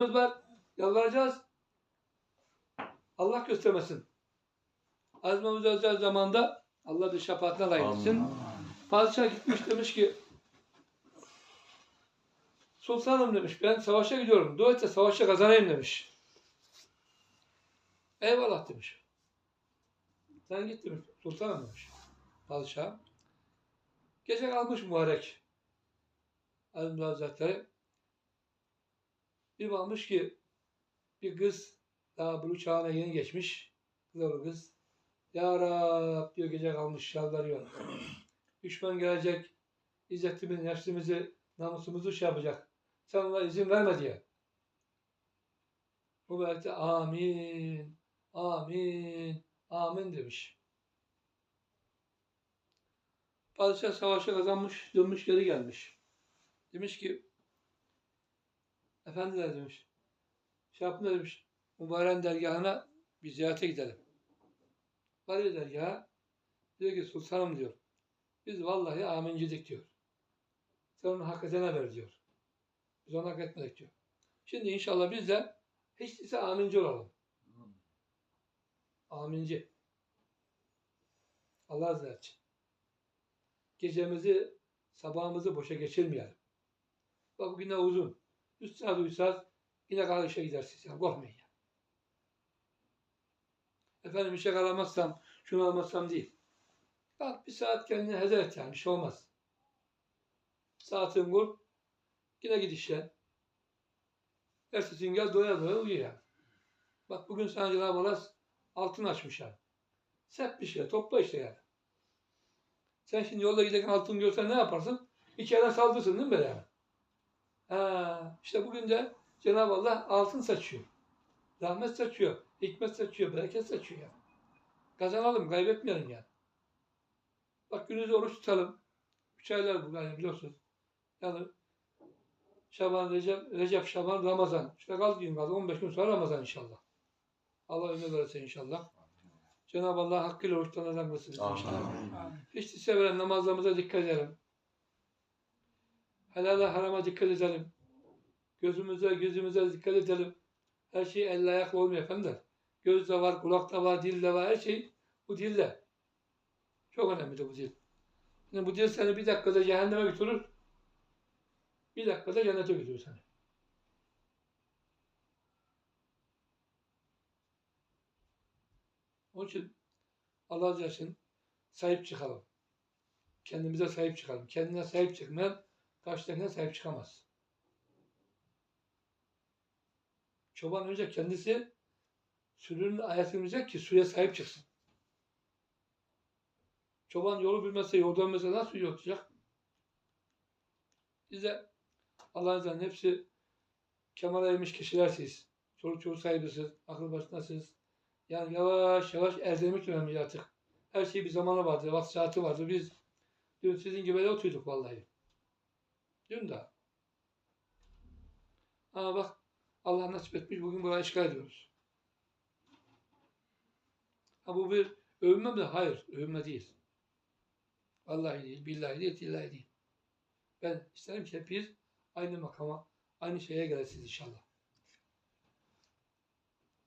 var. Yalvaracağız. Allah göstermesin. Azmamız özel zamanda Allah bir şefaatine layık etsin. Padişah gitmiş demiş ki Sultanım demiş ben savaşa gidiyorum. Dua savaşa kazanayım demiş. Eyvallah demiş. Sen git demiş. Sultanım demiş. Padişah. Gece kalmış mübarek. Azim Hazretleri. Bir bakmış ki bir kız daha bulu çağına yeni geçmiş. Kız kız. Ya Rab diyor gece kalmış yalvarıyor. Düşman gelecek. İzzetimizi, nefsimizi, namusumuzu şey yapacak. Sen ona izin verme diye. Bu belki amin, amin, amin demiş. Padişah savaşı kazanmış, dönmüş geri gelmiş. Demiş ki, efendiler demiş, şey yapın demiş, mübarek dergahına bir ziyarete gidelim. Varıyor dergaha, diyor ki sultanım diyor, biz vallahi amincidik diyor. Sen onu hakikatine ver diyor. Biz onu hak etmedik diyor. Şimdi inşallah biz de hiç değilse aminci olalım. Aminci. Allah razı olsun. Gecemizi, sabahımızı boşa geçirmeyelim. Bak bugün de uzun. Saat uyusaz yine kalır işe gidersiniz. Ya. Korkmayın ya. Efendim işe kalamazsam, şunu almazsam değil. Bak bir saat kendine heder et yani. Bir şey olmaz. Saatin kur. Yine git işe. Ertesi gün gel doya doya uyu yani. Bak bugün sana Cenab-ı Allah altın açmış yani. Sep bir şey. Topla işte yani. Sen şimdi yolda giderken altın görsen ne yaparsın? İçeriden saldırsın değil mi böyle yani? Ha, işte bugün de Cenab-ı Allah altın saçıyor. Rahmet saçıyor. Hikmet saçıyor. Bereket saçıyor yani. Kazanalım. Kaybetmeyelim yani. Bak günümüzde oruç tutalım. Üç aylar bu yani biliyorsunuz. Yani Şaban, Recep, Recep, Şaban, Ramazan. İşte kaldı gün kaldı. 15 gün sonra Ramazan inşallah. Allah ömür verirse inşallah. Cenab-ı Allah hakkıyla oruçtan adam kılsın inşallah. Hiç değilse veren namazlarımıza dikkat edelim. Helala harama dikkat edelim. Gözümüze, gözümüze dikkat edelim. Her şey elle ayakla olmuyor efendim. Göz de var, kulak da var, dil de var. Her şey bu dilde. Çok önemli bu dil. Şimdi bu dil seni bir dakikada cehenneme götürür. Bir dakikada cennete götürür seni. Onun için Allah olsun sahip çıkalım. Kendimize sahip çıkalım. Kendine sahip çıkmayan karşıdakine sahip çıkamaz. Çoban önce kendisi sürünün bilecek ki suya sahip çıksın. Çoban yolu bilmezse, yolda bilmezse nasıl yol tutacak? Allah'ın izniyle hepsi kemale ermiş kişilersiz. Çoluk çocuk sahibisiz, akıl başındasınız. Yani yavaş yavaş erdemlik dönemi artık. Her şey bir zamanı vardı, vakti saati vardı. Biz dün sizin gibi de oturduk vallahi. Dün de. Ama bak Allah nasip etmiş bugün burayı işgal ediyoruz. Ha bu bir övünme mi? Hayır, övünme değil. Vallahi değil, billahi değil, tillahi değil. Ben isterim ki hepiniz aynı makama, aynı şeye gelesiniz inşallah.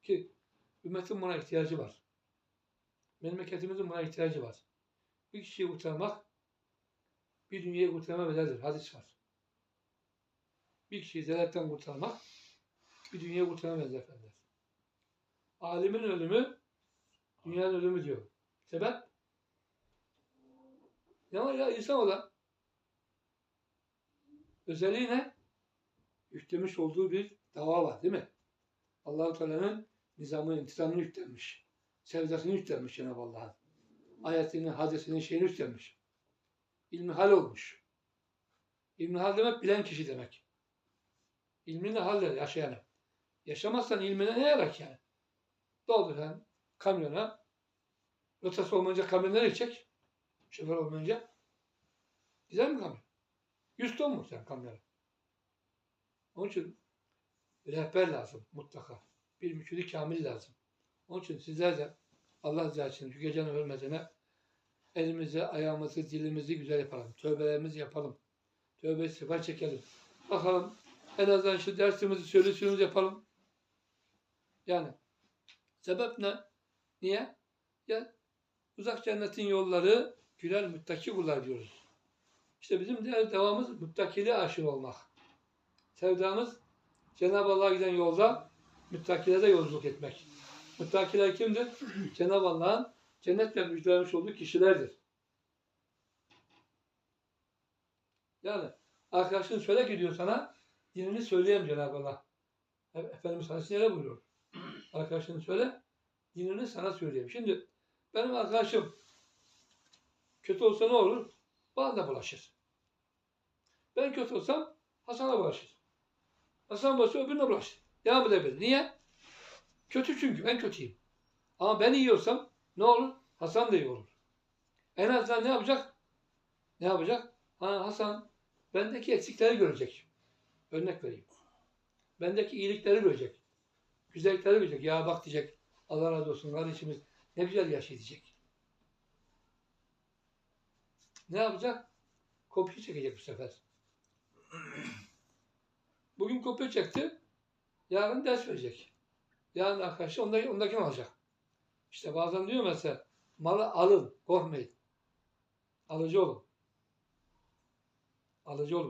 Ki ümmetin buna ihtiyacı var. Memleketimizin buna ihtiyacı var. Bir kişiyi kurtarmak bir dünyayı kurtarma bedeldir. Hadis var. Bir kişiyi zelatten kurtarmak bir dünyayı kurtarma bedeldir efendiler. Alimin ölümü dünyanın ölümü diyor. Sebep? Var ya insan olan özelliği ne? Yüklemiş olduğu bir dava var değil mi? Allah-u Teala'nın nizamını, intizamını yüklenmiş. Sevdasını yüklenmiş Cenab-ı Allah'ın. Ayetini, hadisini, şeyini yüklenmiş. İlmi hal olmuş. İlmi hal demek bilen kişi demek. İlmini haller yaşayanı. Yaşamazsan ilmine ne yarar yani? Doldur yani kamyona. Rotası olmayınca kamyon nereye gidecek? Şoför olmayınca. Güzel mi kamyon? 100 ton mu sen kamyona? Onun için rehber lazım mutlaka. Bir müşidi kamil lazım. Onun için sizler de Allah rızası için şu gecenin hürmetine elimizi, ayağımızı, dilimizi güzel yapalım. Tövbelerimizi yapalım. Tövbe istiğfar çekelim. Bakalım En azından şu dersimizi, söyleşimizi yapalım. Yani sebep ne? Niye? Ya uzak cennetin yolları güler müttaki kullar diyoruz. İşte bizim de devamımız müttakiliğe aşık olmak. Sevdamız Cenab-ı Allah'a giden yolda müttakilere yolculuk etmek. Müttakiler kimdir? Cenab-ı Allah'ın cennetle müjdelemiş olduğu kişilerdir. Yani arkadaşın söyle ki diyor sana dinini söyleyeyim Cenab-ı Allah. E- Efendimiz Hazreti Yere buyuruyor. Arkadaşın söyle dinini sana söyleyeyim. Şimdi benim arkadaşım kötü olsa ne olur? Bana da bulaşır. Ben kötü olsam Hasan'a bulaşır. Hasan bulaşır öbürüne bulaşır. Devam edebilir. Niye? Kötü çünkü ben kötüyüm. Ama ben iyi olsam ne olur? Hasan da iyi olur. En azından ne yapacak? Ne yapacak? Ha, Hasan bendeki eksikleri görecek. Örnek vereyim. Bendeki iyilikleri görecek. Güzellikleri görecek. Ya bak diyecek. Allah razı olsun kardeşimiz ne güzel yaşıyor diyecek. Ne yapacak? Kopya çekecek bu sefer. Bugün kopya çekti. Yarın ders verecek. Yarın arkadaşı ondaki, ondakini alacak. İşte bazen diyor mesela malı alın, korkmayın. Alıcı olun. Alıcı olun.